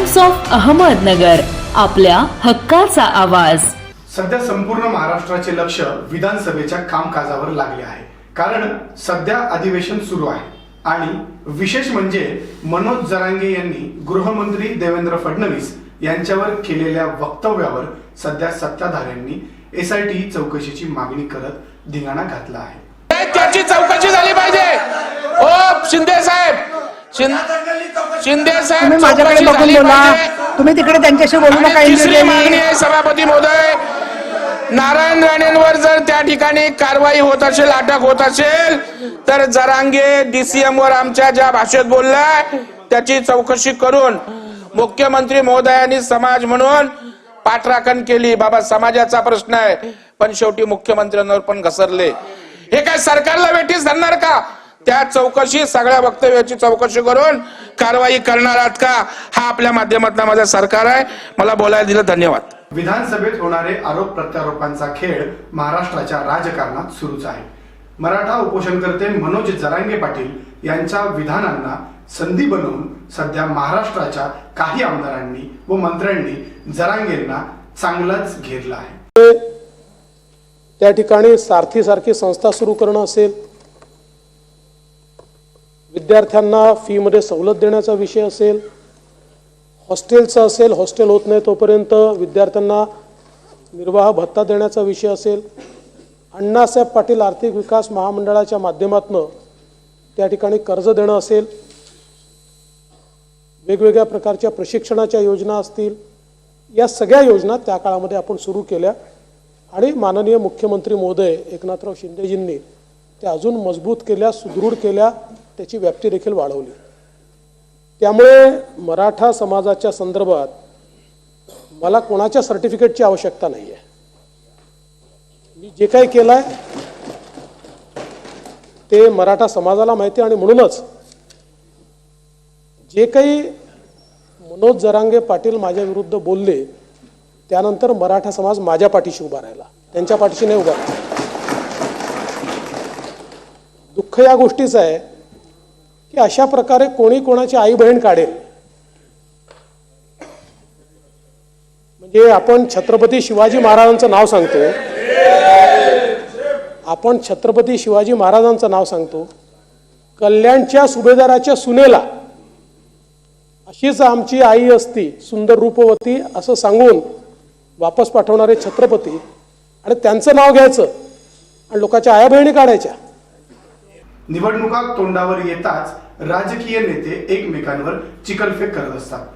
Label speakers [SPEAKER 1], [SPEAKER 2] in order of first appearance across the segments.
[SPEAKER 1] Times of Ahmednagar आपल्या हक्काचा आवाज.
[SPEAKER 2] सध्या संपूर्ण महाराष्ट्राचे लक्ष विधानसभेच्या कामकाजावर लागले आहे. कारण सध्या अधिवेशन सुरू आहे. आणि विशेष म्हणजे मनोज जरांगे यांनी गृहमंत्री देवेंद्र फडणवीस यांच्यावर केलेल्या वक्तव्यावर सध्या सत्ताधाऱ्यांनी एसआयटी चौकशीची मागणी करत धिंगाणा घातला आहे.
[SPEAKER 3] त्याची चौकशी झाली पाहिजे. ओ शिंदे साहेब शिं- शिंदे साहेब
[SPEAKER 4] तुम्ही माझ्याकडे बघून बोला. तुम्ही तिकडे त्यांच्याशी बोलू नका
[SPEAKER 3] तिसरी मागणी आहे सभापती महोदय नारायण राणेंवर जर त्या ठिकाणी कारवाई होत असेल अटक होत असेल तर जरांगे डीसीएम वर आमच्या ज्या भाषेत बोललाय त्याची चौकशी करून मुख्यमंत्री महोदयांनी समाज म्हणून पाठराखण केली. बाबा समाजाचा प्रश्न आहे पण शेवटी मुख्यमंत्र्यांवर पण घसरले. हे काय सरकारला वेटीस धरणार का? त्या चौकशी सगळ्या वक्तव्याची चौकशी करून कारवाई करणार आहात का हा आपल्या माध्यमातून माझा सरकार आहे. मला बोलायला दिलं धन्यवाद.
[SPEAKER 2] विधानसभेत होणारे आरोप प्रत्यारोपांचा खेळ महाराष्ट्राच्या राजकारणात सुरूच आहे. मराठा उपोषणकर्ते मनोज जरांगे पाटील यांच्या विधानांना संधी बनवून सध्या महाराष्ट्राच्या काही आमदारांनी व मंत्र्यांनी जरांगेंना चांगलाच घेरला आहे.
[SPEAKER 5] त्या ठिकाणी सारथीसारखी संस्था सुरू करणं असेल विद्यार्थ्यांना फीमध्ये सवलत देण्याचा विषय असेल हॉस्टेलचं असेल हॉस्टेल होत नाही तोपर्यंत विद्यार्थ्यांना निर्वाह भत्ता देण्याचा विषय असेल. अण्णासाहेब पाटील आर्थिक विकास महामंडळाच्या माध्यमातून त्या ठिकाणी कर्ज देणं असेल. वेगवेगळ्या प्रकारच्या प्रशिक्षणाच्या योजना असतील. या सगळ्या योजना त्या काळामध्ये आपण सुरू केल्या. आणि माननीय मुख्यमंत्री महोदय एकनाथराव शिंदेजींनी त्या अजून मजबूत केल्या सुदृढ केल्या. त्याची व्याप्ती देखील वाढवली. त्यामुळे मराठा समाजाच्या संदर्भात मला कोणाच्या सर्टिफिकेटची आवश्यकता नाही आहे मी जे काही केलं आहे ते मराठा समाजाला माहिती आणि म्हणूनच जे काही मनोज जरांगे पाटील माझ्या विरुद्ध बोलले त्यानंतर मराठा समाज माझ्या पाठीशी उभा राहिला. त्यांच्या पाठीशी नाही उभा राहिला. दुःख या गोष्टीचं आहे की अशा प्रकारे कोणी कोणाची आई बहीण काढेल. म्हणजे आपण छत्रपती शिवाजी महाराजांचं नाव सांगतो. आपण छत्रपती शिवाजी महाराजांचं नाव सांगतो. कल्याणच्या सुभेदाराच्या सुनेला अशीच आमची आई असती सुंदर रूपवती असं सांगून वापस पाठवणारे छत्रपती. आणि त्यांचं नाव घ्यायचं. आणि लोकांच्या आया बहिणी काढायच्या.
[SPEAKER 2] निवडणुका तोंडावर येताच राजकीय नेते एकमेकांवर चिकलफेक करत असतात.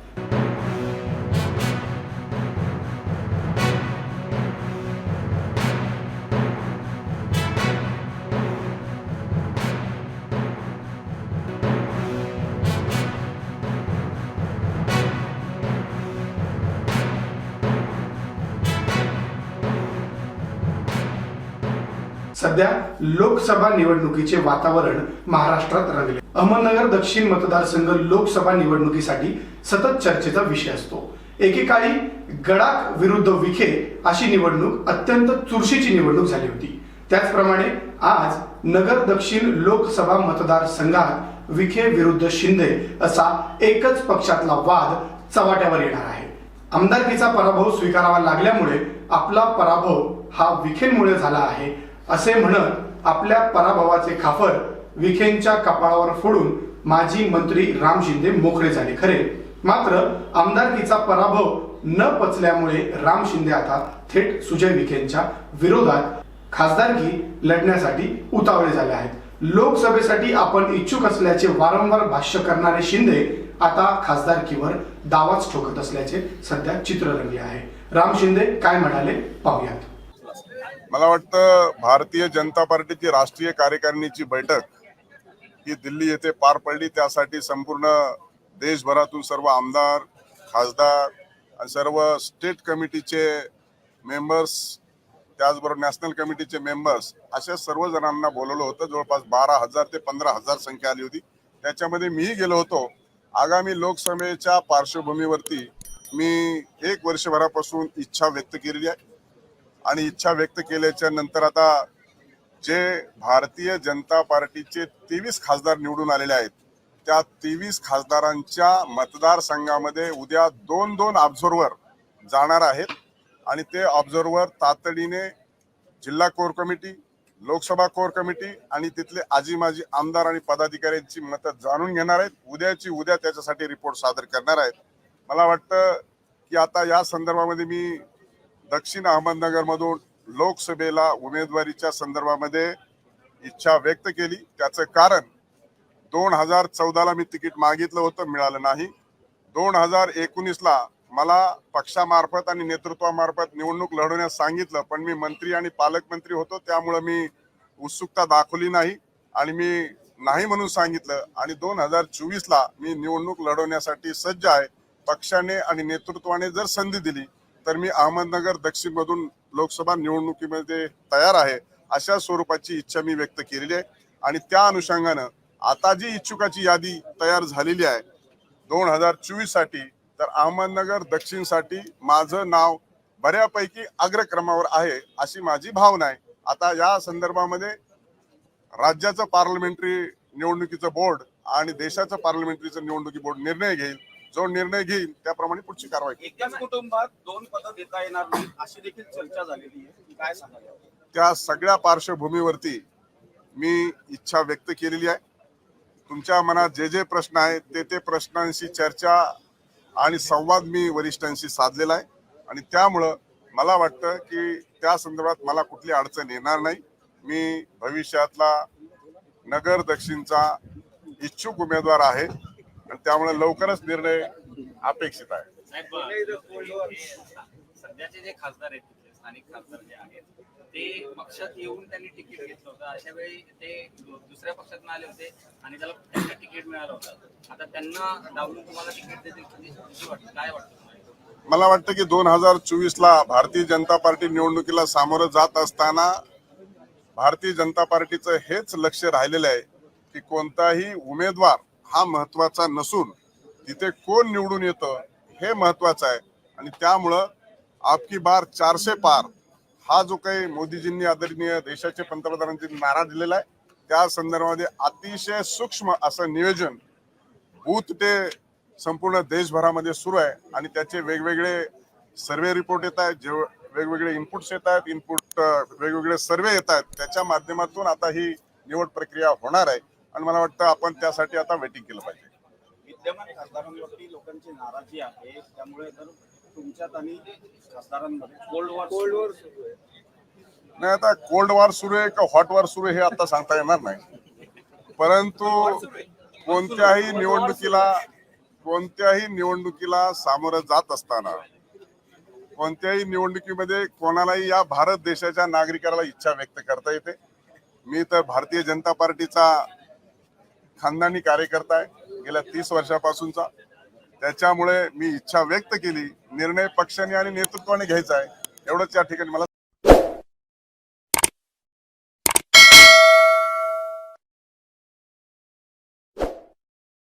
[SPEAKER 2] सध्या लोकसभा निवडणुकीचे वातावरण महाराष्ट्रात रंगले. अहमदनगर दक्षिण मतदारसंघ लोकसभा निवडणुकीसाठी सतत चर्चेचा विषय असतो. एकेकाळी गडाख विरुद्ध विखे अशी निवडणूक अत्यंत चुरशीची निवडणूक झाली होती. त्याचप्रमाणे आज नगर दक्षिण लोकसभा मतदारसंघात विखे विरुद्ध शिंदे असा एकच पक्षातला वाद चव्हाट्यावर येणार आहे. आमदारकीचा पराभव स्वीकारावा लागल्यामुळे आपला पराभव हा विखेंमुळे झाला आहे. असे म्हणत आपल्या पराभवाचे खाफर विखेंच्या कपाळावर फोडून माजी मंत्री राम शिंदे मोकळे झाले. खरे. मात्र आमदारकीचा पराभव न पचल्यामुळे राम शिंदे आता थेट सुजय विखेंच्या विरोधात खासदारकी लढण्यासाठी उतावळे झाले आहेत. लोकसभेसाठी आपण इच्छुक असल्याचे वारंवार भाष्य करणारे शिंदे आता खासदारकीवर दावाच ठोकत असल्याचे सध्या चित्र रंगले आहे. राम शिंदे काय म्हणाले पाहूयात.
[SPEAKER 6] मला वाटतं भारतीय जनता पार्टीची राष्ट्रीय कार्यकारिणीची बैठक ही दिल्ली येथे पार पडली. त्यासाठी संपूर्ण देशभरातून सर्व आमदार खासदार आणि सर्व स्टेट कमिटीचे मेंबर्स त्याचबरोबर नॅशनल कमिटीचे मेंबर्स अशा सर्व जणांना बोलवलं होतं. जवळपास बारा हजार ते पंधरा हजार संख्या आली होती. त्याच्यामध्ये मीही गेलो होतो. आगामी लोकसभेच्या पार्श्वभूमीवरती मी एक वर्षभरापासून इच्छा व्यक्त केलेली आहे. आणि इच्छा व्यक्त केल्याच्यानंतर आता जे भारतीय जनता पार्टीचे तेवीस खासदार निवडून आलेले आहेत त्या तेवीस खासदारांच्या मतदारसंघामध्ये उद्या दोन दोन ऑब्झर्वर जाणार आहेत आणि ते ऑब्झर्वर तातडीने जिल्हा core committee Lok Sabha core committee आणि तिथले आजी माजी आमदार आणि पदाधिकाऱ्यांची मतं जाणून घेणार आहेत. उद्याची उद्या त्याच्यासाठी रिपोर्ट सादर करणार आहेत. मला वाटतं की आता या संदर्भामध्ये मी दक्षिण अहमदनगरमधून लोकसभेला उमेदवारीच्या संदर्भामध्ये इच्छा व्यक्त केली. त्याचं कारण दोन हजार चौदाला मी तिकीट मागितलं होतं मिळालं नाही. दोन हजार एकोणीसला मला पक्षामार्फत आणि नेतृत्वामार्फत निवडणूक लढवण्यास सांगितलं पण मी मंत्री आणि पालकमंत्री होतो त्यामुळं मी उत्सुकता दाखवली नाही आणि मी नाही म्हणून सांगितलं. आणि दोन हजार चोवीसला मी निवडणूक लढवण्यासाठी सज्ज आहे. पक्षाने आणि नेतृत्वाने जर संधी दिली तर मी अहमदनगर दक्षिण मधून लोकसभा निवडणुकीमध्ये तयार आहे अशा स्वरूपाची इच्छा मी व्यक्त केलेली आहे. आणि त्या अनुषंगानं आता जी इच्छुकाची यादी तयार झालेली आहे दोन हजार चोवीससाठी तर अहमदनगर दक्षिणसाठी माझं नाव बऱ्यापैकी अग्रक्रमावर आहे अशी माझी भावना आहे. आता या संदर्भामध्ये राज्याचं पार्लमेंटरी निवडणुकीचं बोर्ड आणि देशाचं पार्लमेंटरीचं निवडणुकी बोर्ड निर्णय घेईल जो निर्णय घेईल त्याप्रमाणे पुढची कारवाई.
[SPEAKER 4] एकाच कुटुंबात दोन पदं देता येणार नाही अशी देखील चर्चा झालेली आहे. काय?
[SPEAKER 6] त्या सगळ्या पार्श्वभूमीवरती मी इच्छा व्यक्त केलेली आहे. तुमच्या मनात जे जे प्रश्न आहेत ते ते प्रश्नांशी चर्चा आणि संवाद मी वरिष्ठांशी साधलेला आहे. आणि त्यामुळं मला वाटतं की त्या संदर्भात मला कुठली अडचण येणार नाही. मी भविष्यातला नगर दक्षिणचा इच्छुक उमेदवार आहे. आणि त्यामुळे लवकरच निर्णय अपेक्षित आहे.
[SPEAKER 7] साहेब सध्याचे जे खासदार आहेत तिथले स्थानिक खासदार जे आहेत ते पक्षात येऊन त्यांनी तिकीट घेतलं होतं. अशा वेळी ते दु- दुसऱ्या पक्षात आले होते आणि त्याला त्यांना तिकीट मिळालं होतं. आता त्यांना डावलून तुम्हाला तिकीट देतील कधी कशी वाटतं? काय वाटतं तुम्हाला?
[SPEAKER 6] मला वाटतं की दोन हजार चोवीस ला भारतीय जनता पार्टी निवडणुकीला सामोरं जात असताना भारतीय जनता पार्टीचं हेच लक्ष राहिलेलं आहे की कोणताही उमेदवार हा महत्त्वाचा नसून तिथे कोण निवडून येतं हे महत्वाचं आहे. आणि त्यामुळं आपकी बार चारशे पार हा जो काही मोदीजींनी आदरणीय देशाचे पंतप्रधानांनी नारा दिलेला आहे त्या संदर्भामध्ये अतिशय सूक्ष्म असं नियोजन बूथ ते संपूर्ण देशभरामध्ये सुरू आहे. आणि त्याचे वेगवेगळे सर्वे रिपोर्ट येत आहेत जे वेगवेगळे इनपुट्स येत आहेत इनपुट वेगवेगळे सर्वे येत आहेत. त्याच्या माध्यमातून आता ही निवड प्रक्रिया होणार आहे. आणि मला वाटतं आपण त्यासाठी आता वेटिंग केलं पाहिजे.
[SPEAKER 4] विद्यमान खासदारांवरती लोकांची नाराजी आहे त्यामुळे तर तुमच्यात आणि खासदारांमध्ये कोल्ड वॉर कोल्ड वॉर
[SPEAKER 6] नाही आता कोल्ड वॉर सुरू आहे का हॉट वॉर सुरू आहे हे आता सांगता येणार नाही. परंतु कोणत्याही निवडणुकीला कोणत्याही निवडणुकीला सामोरं जात असताना कोणत्याही निवडणुकीमध्ये कोणालाही या भारत देशाच्या नागरिकाला इच्छा व्यक्त करता येते. मी तर भारतीय जनता पार्टीचा खानदानी कार्यकर्ता आहे गेल्या तीस वर्षापासूनचा. त्याच्यामुळे मी इच्छा व्यक्त केली निर्णय पक्षाने आणि नेतृत्वाने घ्यायचा आहे एवढंच या ठिकाणी मला